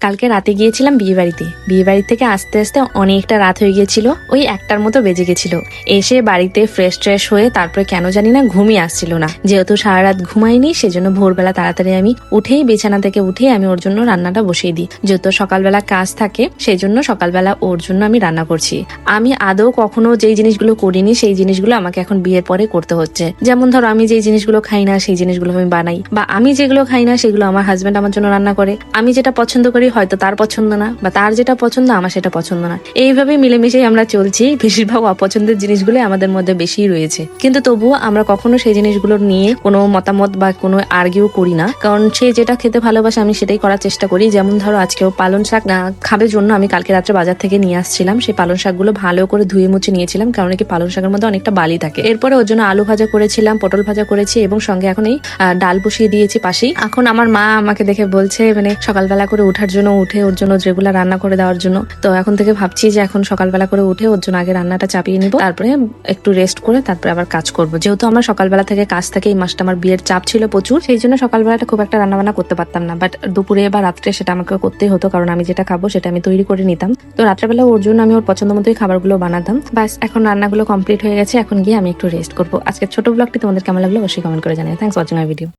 কালকে রাতে গিয়েছিলাম বিয়ে বাড়িতে বিয়ে বাড়ি থেকে আসতে আসতে অনেকটা রাত হয়ে গিয়েছিল, ওই একটার মতো বেজে গেছিল। এসে বাড়িতে ফ্রেশ ট্রেশ হয়ে তারপরে কেন জানি না ঘুমিয়ে আসছিল না। যেহেতু সারা রাত ঘুমাইনি, সেজন্য ভোরবেলা তাড়াতাড়ি আমি উঠেই বিছানা থেকে উঠেই আমি ওর জন্য রান্নাটা বসিয়ে দিই। যেহেতু সকালবেলা কাজ থাকে সেই জন্য সকালবেলা ওর জন্য আমি রান্না করছি। আমি আদৌ কখনো যেই জিনিসগুলো করিনি, সেই জিনিসগুলো আমাকে এখন বিয়ের পরে করতে হচ্ছে। যেমন ধরো, আমি যেই জিনিসগুলো খাই না, সেই জিনিসগুলো আমি বানাই। বা আমি যেগুলো খাই না, সেগুলো আমার হাজব্যান্ড আমার জন্য রান্না করে। আমি যেটা পছন্দ করি হয়তো তার পছন্দ না বা তার যেটা পছন্দ, আমার সেটা পছন্দ না। এইভাবে মিলেমিশেই আমরা চলছি। বেশিরভাগ অপছন্দের জিনিসগুলো আমাদের মধ্যে বেশি রয়েছে। কিন্তু তবুও আমরা কখনো সেই জিনিসগুলো নিয়ে কোনো মতামত বা কোনো আর্গিউ করি না। কারণ সে যেটা খেতে ভালোবাসে, আমি সেটাই করার চেষ্টা করি। যেমন ধরো, আজকেও পালন শাক খাবে জন্য আমি কালকে রাত্রে বাজার থেকে নিয়ে আসছিলাম। সেই পালন শাকগুলো ভালো করে ধুয়ে মুছে নিয়েছিলাম, কারণ কি পালন শাকের মধ্যে অনেকটা বালি থাকে। এরপরে ওর জন্য আলু ভাজা করেছিলাম, পটল ভাজা করেছি এবং সঙ্গে এখন এই ডাল বসিয়ে দিয়েছি পাশেই। এখন আমার মা আমাকে দেখে বলছে মানে সকালবেলা করে ওঠার জন্য উঠে ওর জন্য রেগুলার রান্না করে দেওয়ার জন্য। তো এখন থেকে ভাবছি যে এখন সকালবেলা করে উঠে ওর জন্য আগে রান্নাটা চাপিয়ে নিব। তারপরে একটু রেস্ট করে তারপরে আবার কাজ করব। যেহেতু আমার সকালবেলা থেকে কাজ থাকে, এই মাসটা আমার বিয়ের চাপ ছিল প্রচুর, সেই জন্য সকালবেলাটা খুব একটা রান্না বান্না করতে পারতাম না। বাট দুপুরে বা রাত্রে সেটা আমাকে করতেই হতো, কারণ আমি যেটা খাব সেটা আমি তৈরি করে নিতাম। তো রাত্রেবেলা ওর জন্য আমি ওর পছন্দ মতোই খাবারগুলো বানাতাম। বাস এখন রান্নাগুলো কমপ্লিট হয়ে গেছে, এখন গিয়ে আমি একটু রেস্ট করব। আজকে ছোট ব্লগটি তোমাদের কেমন লাগল অবশ্যই কমেন্ট করে জানাই থ্যাংকস ওয়াচিং মাই ভিডিও